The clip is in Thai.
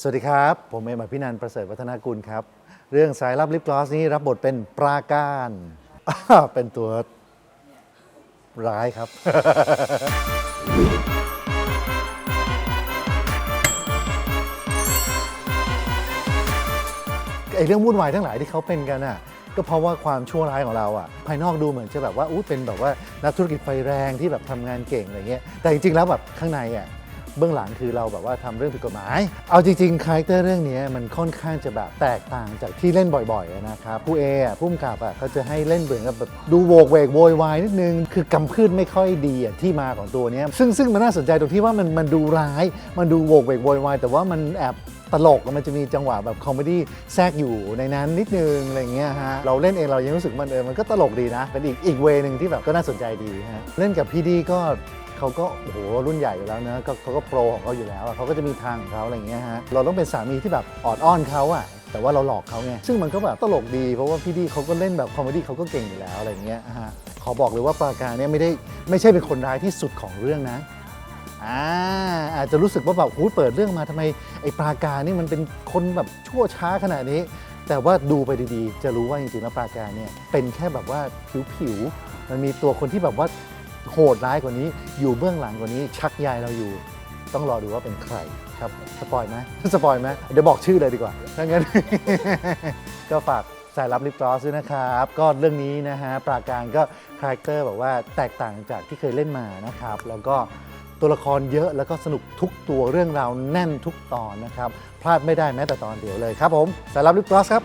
สวัสดีครับ ผมเอ็มอภินันประเสริฐวัฒนากุลครับ เรื่องสายลับลิปกลอสนี้รับบทเป็นปราการ เป็นตัวร้ายครับ ไอเรื่องวุ่นวายทั้งหลายที่เขาเป็นกันอะ ก็เพราะว่าความชั่วร้ายของเราอะ ภายนอกดูเหมือนจะแบบว่าอู้เป็นแบบว่านักธุรกิจไฟแรงที่แบบทำงานเก่งอะไรเงี้ย แต่จริงๆแล้วแบบข้างในอะ เบื้องหลังคือเราแบบว่าทำเรื่องผิดกฎหมาย เอาจริงๆคาแรคเตอร์เรื่องนี้มันค่อนข้างจะแบบแตกต่างจากที่เล่นบ่อยๆนะครับผู้เออะผู้กำกับอะเขาจะให้เล่นเหมือนกับแบบดูโวกเวกโวยวายนิดนึง คือกำพืชไม่ค่อยดีอะที่มาของตัวนี้ซึ่งซึ่งมันน่าสนใจตรงที่ว่ามันมันดูร้าย มันดูโวกเวกโวยวายแต่ว่ามันแอบตลกมันจะมีจังหวะแบบคอมเมดี้แทรกอยู่ในนั้นนิดนึงอะไรเงี้ยฮะเราเล่นเองเรายังรู้สึกมันเออมันก็ตลกดีนะ เป็นอีกอีกเวนึงที่แบบก็น่าสนใจดีฮะเล่นกับพี่ดีก็ เขาก็โอ้โหรุ่นใหญ่อยู่แล้วนะก็เขาก็โปรของเขาอยู่แล้วอะเขาก็จะมีทางของเขาอะไรเงี้ยฮะเราต้องเป็นสามีที่แบบออดอ้อนเขาอะแต่ว่าเราหลอกเขาไงซึ่งมันก็แบบตลกดีเพราะว่าพี่ดีเขาก็เล่นแบบคอมเมดี้เขาก็เก่งอยู่แล้วอะไรเงี้ยฮะขอบอกเลยว่าปราการเนี่ยไม่ได้ไม่ใช่เป็นคนร้ายที่สุดของเรื่องนะ อ่าอาจจะรู้สึกว่าแบบหูยเปิดเรื่องมาทำไมไอ้ปราการนี่มันเป็นคนแบบชั่วช้าขนาดนี้ แต่ว่าดูไปดีๆ จะรู้ว่าจริงๆแล้วปราการเนี่ยเป็นแค่แบบว่าผิวๆมันมีตัวคนที่แบบว่า โหดร้ายกว่านี้ อยู่เบื้องหลังกว่านี้ชักใยเราอยู่ ต้องรอดูว่าเป็นใครครับสปอยไหมสปอยไหมเดี๋ยวบอกชื่อเลยดีกว่าถ้างั้น ก็ฝากสายลับลิปกลอสด้วยนะครับ ก็เรื่องนี้นะฮะปราการก็คาแรคเตอร์แบบว่าแตกต่างจากที่เคยเล่นมานะครับ แล้วก็ตัวละครเยอะแล้วก็สนุกทุกตัวเรื่องราวแน่นทุกตอนนะครับ พลาดไม่ได้แม้แต่ตอนเดียวเลยครับผมสายลับลิปกลอสครับ